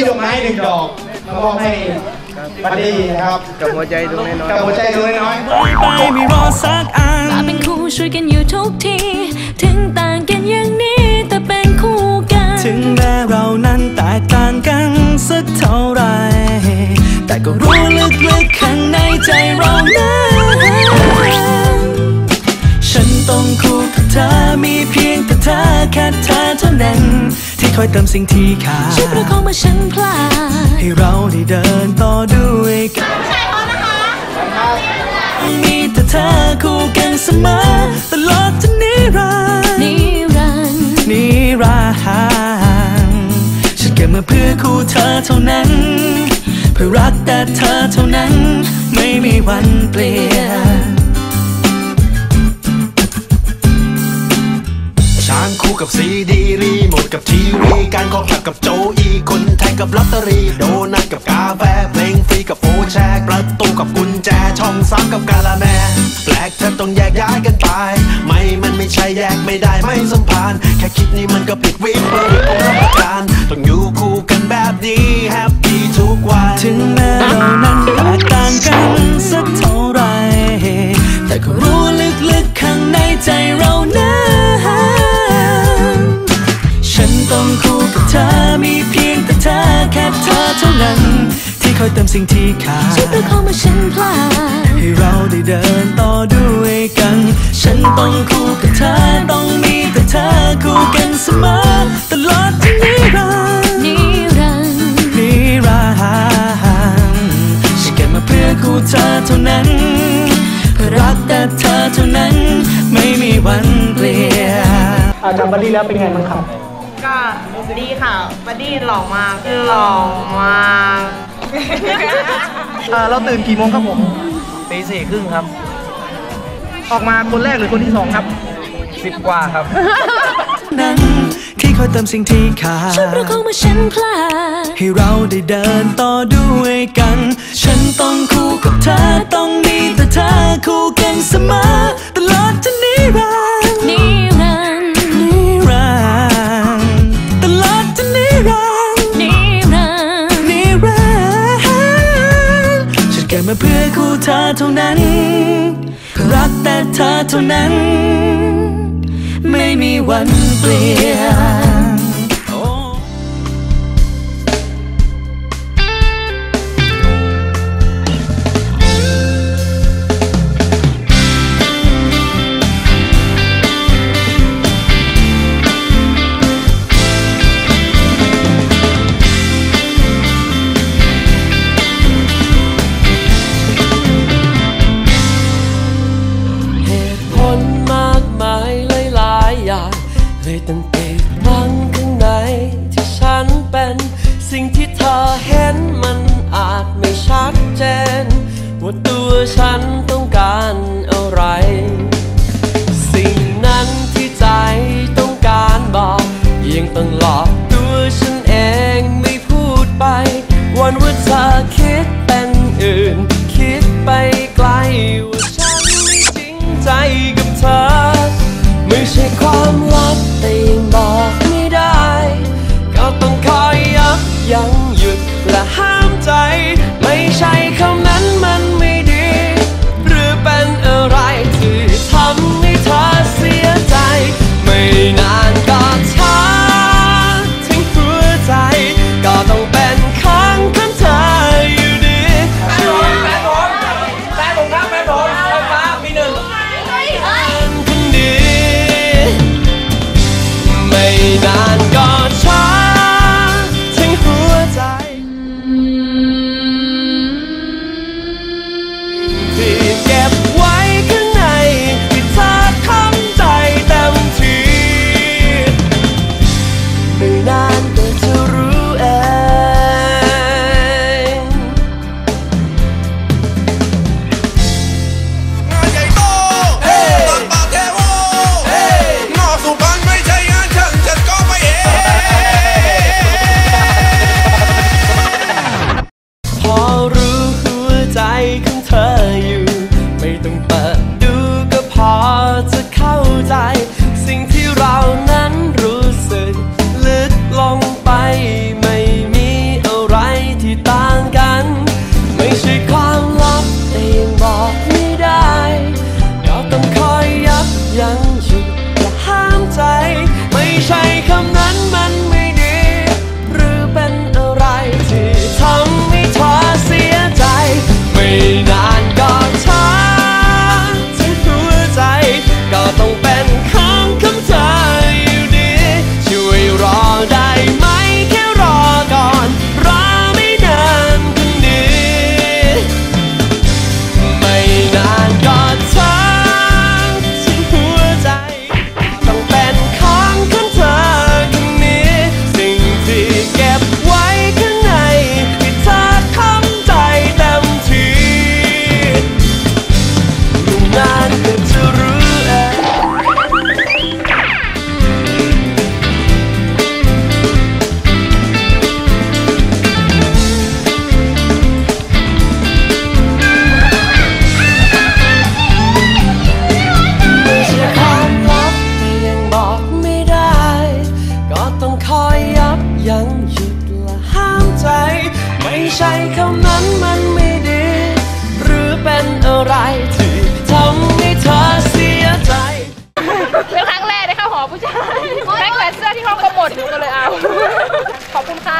มีดอกไม้หนึ่งดอกมามอบให้บัดดี้นะครับกับหัวใจตรงน้อยกับหัวใจดวงน้อยไปไม่รอสักอันมาเป็นคู่ช่วยกันอยู่ทุกที ถึงต่างกันอย่างนี้แต่เป็น แค่เธอเท่านั้น ที่คอยเติมสิ่งที่ขาดช่วยประคองเมื่อฉันพลาดให้เราได้เดินต่อด้วยกันมีแต่เธอคู่กันเสมอตลอดจนนิรันดร์นิรันดร์นิรันดร์ฉันเกิดมาเพื่อคู่เธอเท่านั้น เพื่อรักแต่เธอเท่านั้น ไม่มีวันเปลี่ยน คู่กับซีดีรีโมทกับทีวี การคอขับกับโจอีคนแทงกับลอตเตอรี่โดนัทกับกาแฟเพลงฟรีกับโฟร์แชร์ประตูกับกุญแจช่องสามกับกาละแมแปลกเธอต้องแยกย้ายกันไป ไม่มันไม่ใช่แยกไม่ได้ไม่สัมพันธ์แค่คิดนี่มันก็ผิดวิปริตของรับประทานต้องอยู่คู่กันแบบนี้แฮปปี้ทุกวันถึงแม้เรานั้นแตกต่างกัน อยเติมสิ่งที่ขาช่วยประดคองเมื่อฉันพลาดให้เราได้เดินต่อด้วยกัน ฉันต้องคู่กับเธอต้องมีแต่เธอคู่กันเสมอตลอดจนนิรันดร์นิรันดร์นิรันดร์ฉันเกิดมาเพื่อคู่เธอเท่านั้นเพื่อรักแต่เธอเท่านั้น ไม่มีวันเปลี่ยนๆอาจารย์บัดดี้แล้วเป็นไงบ้างครับก็ดีค่ะบัดดี้หล่อมากหล่อมาก อ่าเราตื่นกี่โมงครับผมปีสี่ครึ่งครับ ออกมาคนแรกหรือคนที่สองครับสิบกว่าครับ นั้นที่คอยเติมสิ่งที่ขาช่วยประคองดเมื่อฉันพลาดให้เราได้เดินต่อด้วยกัน ฉันต้องคู่กับเธอต้องมีแต่เธอคู่กันเสมอ มาเพื่อคู่เธอเท่านั้น รักแต่เธอเท่านั้น ไม่มีวันเปลี่ยน ต้องหลอกตัวฉันเองไม่พูดไป วันว่าเธอคิดเป็นอื่น คิดไปไกลว่าฉันไม่จริงใจกับเธอ な ดูก็พอจะเข้าใจ สิ่งที่เรานั้น ใช่คำนั้นมันไม่ดี หรือเป็นอะไรที่ทำให้เธอเสียใจ เป็นครั้งแรกได้เข้าหอผู้ชายแม็กแขวนเสื้อที่ห้องก็หมดหนูก็เลยเอา ขอบคุณค่ะเธอ